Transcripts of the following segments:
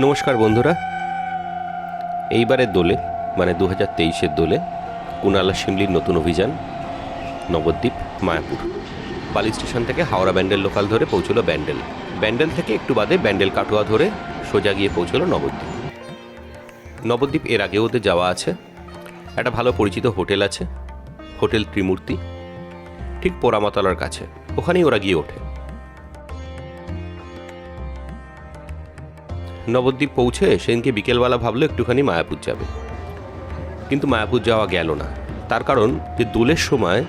নমস্কার বন্ধুরা। এইবারের দোলে মানে দু হাজার তেইশের দোলে, কুনালা শিমলির নতুন অভিযান, নবদ্বীপ, মায়াপুর। বালি স্টেশন থেকে হাওড়া ব্যান্ডেল লোকাল ধরে পৌঁছলো ব্যান্ডেল। ব্যান্ডেল থেকে একটু বাদে ব্যান্ডেল কাটোয়া ধরে সোজা গিয়ে পৌঁছলো নবদ্বীপ। নবদ্বীপ এর আগেও ওদের যাওয়া আছে। একটা ভালো পরিচিত হোটেল আছে, হোটেল ত্রিমূর্তি, ঠিক পোড়ামাতলার কাছে। ওখানেই ওরা গিয়ে ওঠে। নবদ্বীপ পৌঁছে সেদিনকে বিকেলবেলা ভাবলো একটুখানি মায়াপুর যাবে। কিন্তু মায়াপুর যাওয়া গেল না। তার কারণ যে দোলের সময়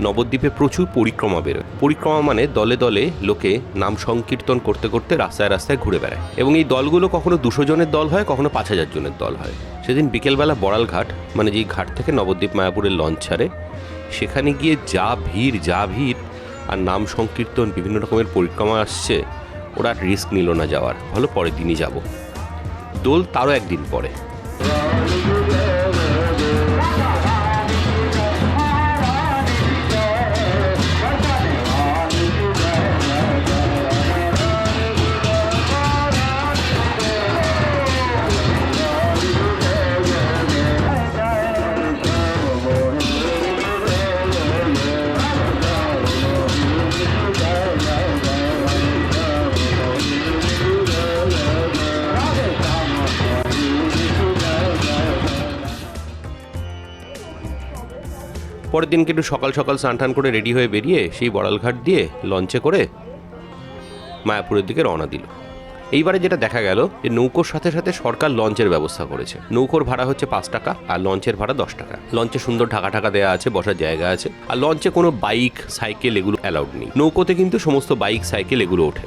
নবদ্বীপে প্রচুর পরিক্রমা বেরোয়। পরিক্রমা মানে দলে দলে লোকে নাম সংকীর্তন করতে করতে রাস্তায় রাস্তায় ঘুরে বেড়ায়। এবং এই দলগুলো কখনো দুশো জনের দল হয়, কখনো পাঁচ হাজার জনের দল হয়। সেদিন বিকেলবেলা বড়াল ঘাট মানে যেই ঘাট থেকে নবদ্বীপ মায়াপুরের লঞ্চ ছাড়ে, সেখানে গিয়ে যা ভিড় যা ভিড়, আর নাম সংকীর্তন, বিভিন্ন রকমের পরিক্রমা আসছে ওরা রিস্ক নিল না যাওয়ার। ভালো পরের দিনই যাব। দোল তারও একদিন পরে। পরের দিনকে একটু সকাল সকাল স্নান করে রেডি হয়ে বেরিয়ে সেই বড়ালঘাট দিয়ে লঞ্চে করে মায়াপুরের দিকে রওনা দিল। এইবারে যেটা দেখা গেল, যে নৌকোর সাথে সাথে সরকার লঞ্চের ব্যবস্থা করেছে। নৌকোর ভাড়া হচ্ছে পাঁচ টাকা আর লঞ্চের ভাড়া দশ টাকা। লঞ্চে সুন্দর ঢাকা ঢাকা দেওয়া আছে, বসার জায়গা আছে। আর লঞ্চে কোনো বাইক সাইকেল এগুলো অ্যালাউড নেই। নৌকোতে কিন্তু সমস্ত বাইক সাইকেল এগুলো ওঠে।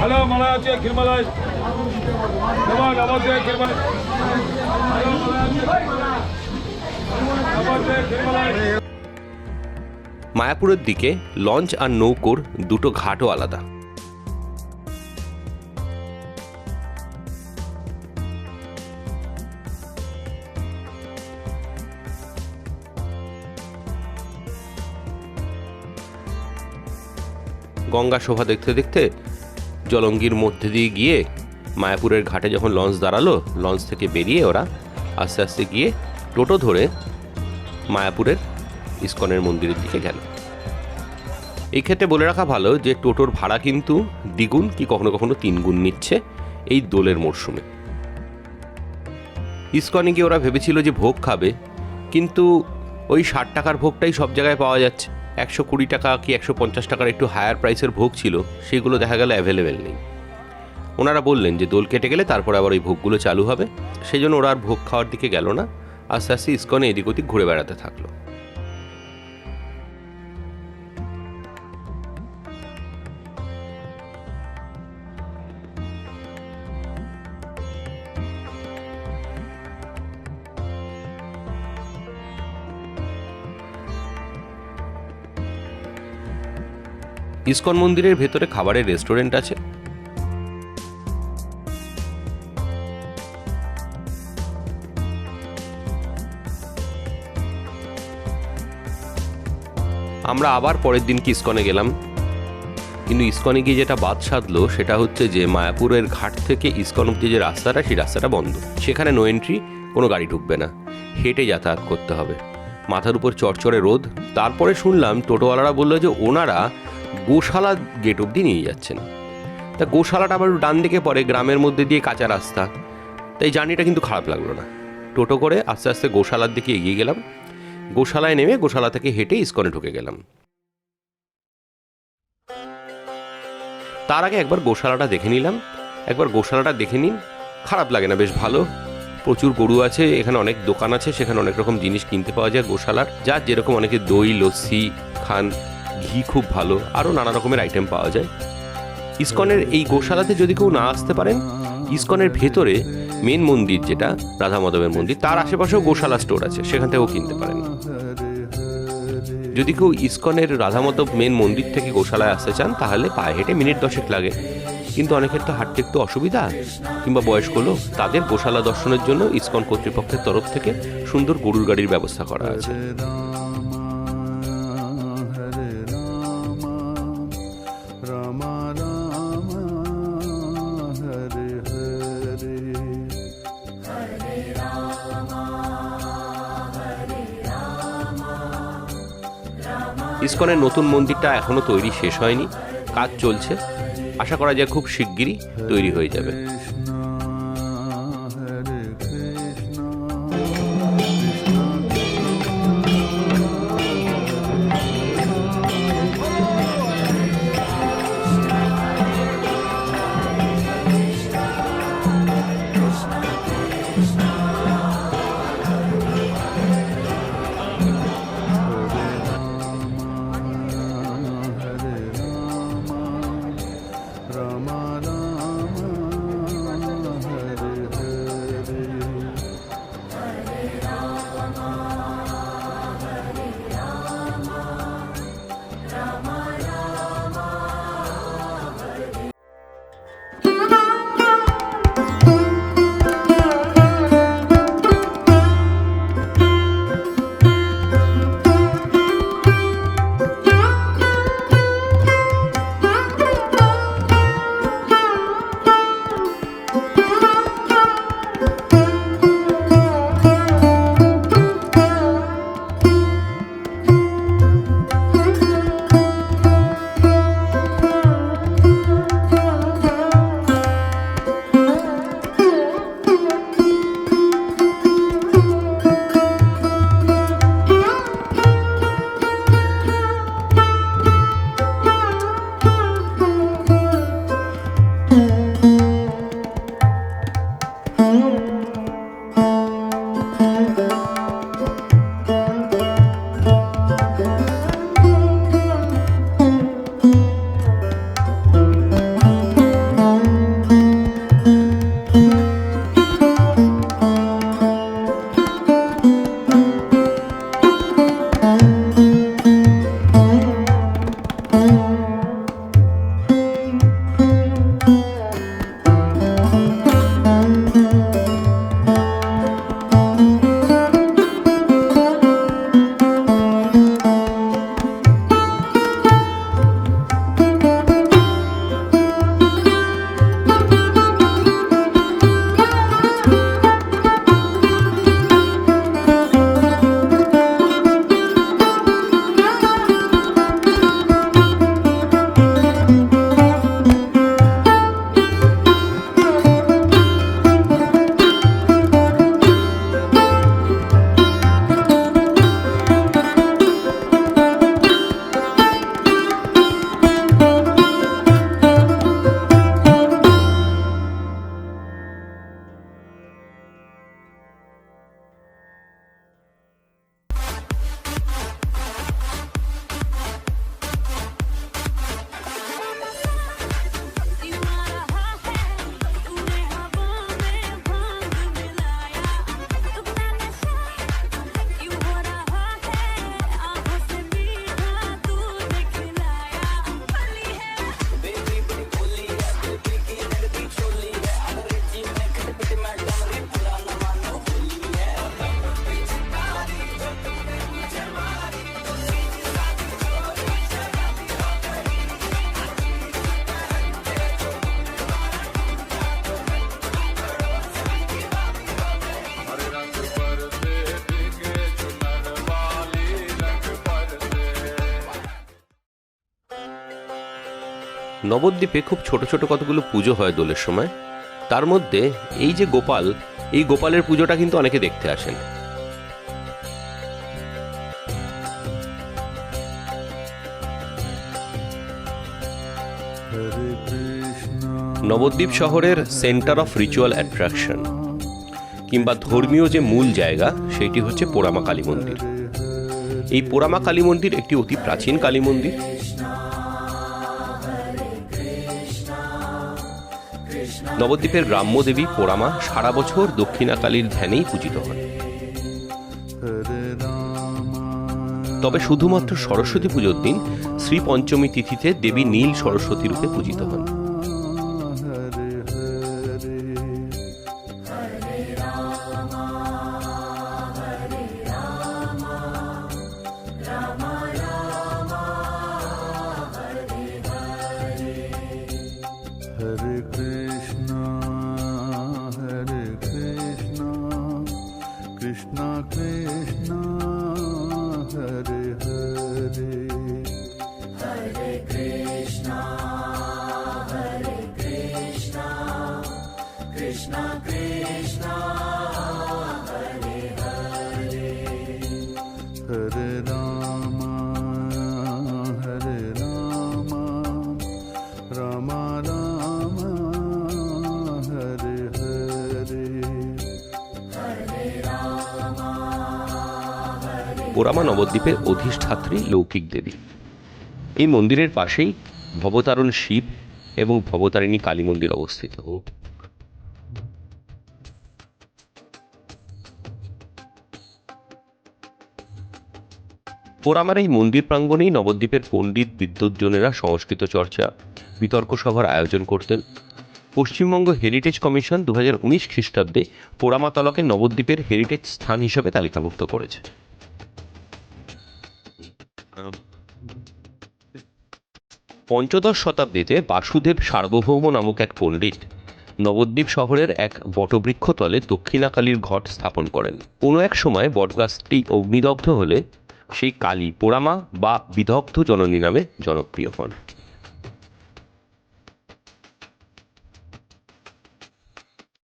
হ্যালো মালা আছে মায়াপুরের দিকে লঞ্চ আর নৌকোর দুটো ঘাটও আলাদা। গঙ্গা শোভা দেখতে দেখতে জলঙ্গির মধ্যে দিয়ে গিয়ে মায়াপুরের ঘাটে যখন লঞ্চ দাঁড়াল, লঞ্চ থেকে বেরিয়ে ওরা আস্তে আস্তে গিয়ে টোটো ধরে মায়াপুরের ইস্কনের মন্দিরের দিকে গেল। এই ক্ষেত্রে বলে রাখা ভালো যে টোটোর ভাড়া কিন্তু দ্বিগুণ কি কখনো কখনো তিনগুণ নিচ্ছে এই দোলের মরশুমে। ইস্কনে গিয়ে ওরা ভেবেছিল যে ভোগ খাবে, কিন্তু ওই ষাট টাকার ভোগটাই সব জায়গায় পাওয়া যাচ্ছে। একশো কুড়ি টাকা কি একশো পঞ্চাশ টাকার একটু হায়ার প্রাইসের ভোগ ছিল, সেগুলো দেখা গেল অ্যাভেলেবেল নেই। ওনারা বললেন যে দোল কেটে গেলে তারপর আবার ওই ভোগগুলো চালু হবে। সেই জন্য ওরা আর ভোগ খাওয়ার দিকে গেল না। আস্তে আস্তে ইস্কনে এদিক ওদিক ঘুরে বেড়াতে থাকল। ইস্কন মন্দিরের ভেতরে খাবারের রেস্টুরেন্ট আছে। আমরা আবার পরের দিন ইস্কনে গেলাম। কিন্তু ইস্কনে গিয়ে যেটা বাদ সাধলো, সেটা হচ্ছে যে মায়াপুরের ঘাট থেকে ইস্কন অব্দি যে রাস্তাটা, সেই রাস্তাটা বন্ধ। সেখানে নো এন্ট্রি কোনো গাড়ি ঢুকবে না। হেঁটে যাতায়াত করতে হবে। মাথার উপর চড়চড়ে রোদ। তারপরে শুনলাম টোটোওয়ালারা বলল যে ওনারা গোশালা গেট অব্দি নিয়ে যাচ্ছেন। তা গোশালাটা আবার ডান দিকে পড়ে, গ্রামের মধ্যে দিয়ে কাঁচা রাস্তা। তাই জার্নিটা কিন্তু খারাপ লাগল না। টোটো করে আস্তে আস্তে গোশালার দিকে এগিয়ে গেলাম। গোশালায় নেমে গোশালা থেকে হেঁটে ইস্কনে ঢুকে গেলাম। তার আগে একবার গোশালাটা দেখে নিলাম। একবার গোশালাটা দেখে নিন। খারাপ লাগে না, বেশ ভালো। প্রচুর গরু আছে, এখানে অনেক দোকান আছে, সেখানে অনেক রকম জিনিস কিনতে পাওয়া যায় গোশালার। যা যেরকম অনেকে দই, লস্যি খান, ঘি খুব ভালো, আরও নানা রকমের আইটেম পাওয়া যায়। ইস্কনের এই গোশালাতে যদি কেউ না আসতে পারেন, ইস্কনের ভেতরে মেন মন্দির যেটা, রাধা মাধবের মন্দির, তার আশেপাশেও গোশালা স্টোর আছে, সেখান থেকেও কিনতে পারেন। যদি কেউ ইস্কনের রাধা মাধব মেন মন্দির থেকে গোশালায় আসতে চান, তাহলে পায়ে হেঁটে মিনিট দশেক লাগে। কিন্তু অনেকের তো হাঁটতে একটু অসুবিধা, কিংবা বয়স্ক লোক তাদের গোশালা দর্শনের জন্য ইস্কন কর্তৃপক্ষের তরফ থেকে সুন্দর গরুর গাড়ির ব্যবস্থা করা আছে। ইসকনের নতুন মন্দিরটা এখনও তৈরি শেষ হয়নি। কাজ চলছে। আশা করা যায় খুব শিগগিরই তৈরি হয়ে যাবে। নবদ্বীপে খুব ছোট ছোট কতগুলো পুজো হয় দোলের সময়। তার মধ্যে এই যে গোপাল, এই গোপালের পুজোটা কিন্তু অনেকে দেখতে আসেন। নবদ্বীপ শহরের সেন্টার অফ রিচুয়াল অ্যাট্রাকশন কিংবা ধর্মীয় যে মূল জায়গা, সেটি হচ্ছে পোড়ামা কালী মন্দির। এই পোড়ামা কালী মন্দির একটি অতি প্রাচীন কালী মন্দির। নবদ্বীপের গ্রাম্য দেবী পোড়ামা সারা বছর দক্ষিণাকালীর ধ্যানেই পূজিত হন। তবে শুধুমাত্র সরস্বতী পুজোর দিন শ্রী পঞ্চমী তিথিতে দেবী নীল সরস্বতী রূপে পূজিত হন। Krishna, Krishna Krishna, Hare Hare Hare পোরামা নবদ্বীপের অধিষ্ঠাত্রী লৌকিক দেবী। এই মন্দিরের পাশেই ভবতারণ শিব এবং ভবতারিণী কালী মন্দির অবস্থিত। পোরামার এই মন্দির প্রাঙ্গণেই নবদ্বীপের পণ্ডিত বিদ্যুৎজনেরা সংস্কৃত চর্চা, বিতর্ক সভার আয়োজন করতেন। পশ্চিমবঙ্গ হেরিটেজ কমিশন দু হাজার উনিশ খ্রিস্টাব্দে পোড়ামাতলাকে নবদ্বীপের হেরিটেজ স্থান হিসেবে তালিকাভুক্ত করেছে। পঞ্চদশ শতাব্দীতে বাসুদেব সার্বভৌম নামক এক পণ্ডিত নবদ্বীপ শহরের এক বটবৃক্ষতলে দক্ষিণাকালীর ঘট স্থাপন করেন। কোনো এক সময় বটগাছটি অগ্নিদগ্ধ হলে সেই কালী পোড়ামা বা বিদগ্ধ জননী নামে জনপ্রিয় হন।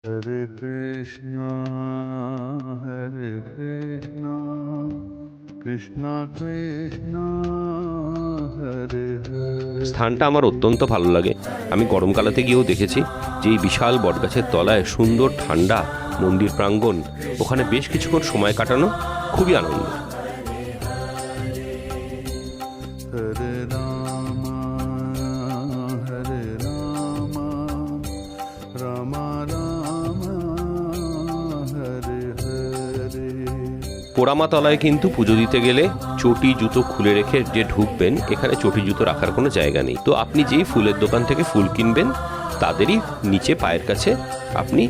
হরে কৃষ্ণ হরে কৃষ্ণ। স্থানটা আমার অত্যন্ত ভালো লাগে। আমি গরমকালাতে গিয়েও দেখেছি যে এই বিশাল বটগাছের তলায় সুন্দর ঠান্ডা মন্দির প্রাঙ্গণ। ওখানে বেশ কিছুক্ষণ সময় কাটানো খুবই আনন্দ। পোড়ামাতলায় কিন্তু পুজো দিতে গেলে চটি, জুতো খুলে রেখে যে ঢুকবেন, এখানে চটি, জুতো রাখার কোনো জায়গা নেই। তো আপনি যেই ফুলের দোকান থেকে ফুল কিনবেন, তাদেরই নিচে পায়ের কাছে আপনি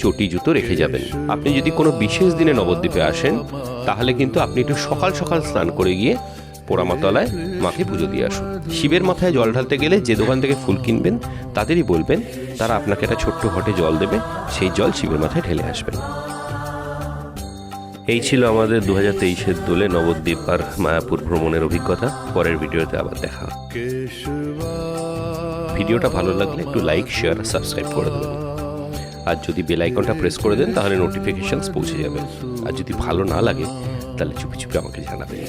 চটি, জুতো রেখে যাবেন। আপনি যদি কোনো বিশেষ দিনে নবদ্বীপে আসেন, তাহলে কিন্তু আপনি একটু সকাল সকাল স্নান করে গিয়ে পোড়ামাতলায় মাকে পুজো দিয়ে আসুন। শিবের মাথায় জল ঢালতে গেলে যে দোকান থেকে ফুল কিনবেন, তাদেরই বলবেন, তারা আপনাকে একটা ছোট্ট ঘটে জল দেবে, সেই জল শিবের মাথায় ঢেলে আসবেন। এই ছিল আমাদের দু হাজার তেইশের দোলে নবদ্বীপ আর মায়াপুর ভ্রমণের অভিজ্ঞতা। পরের ভিডিওতে আবার দেখা ভিডিওটা ভালো লাগলে একটু লাইক শেয়ার আর সাবস্ক্রাইব করে দেবেন। আর যদি বেলাইকনটা প্রেস করে দেন, তাহলে নোটিফিকেশানস পৌঁছে যাবে। আর যদি ভালো না লাগে, তাহলে চুপি চুপি আমাকে জানাবেন।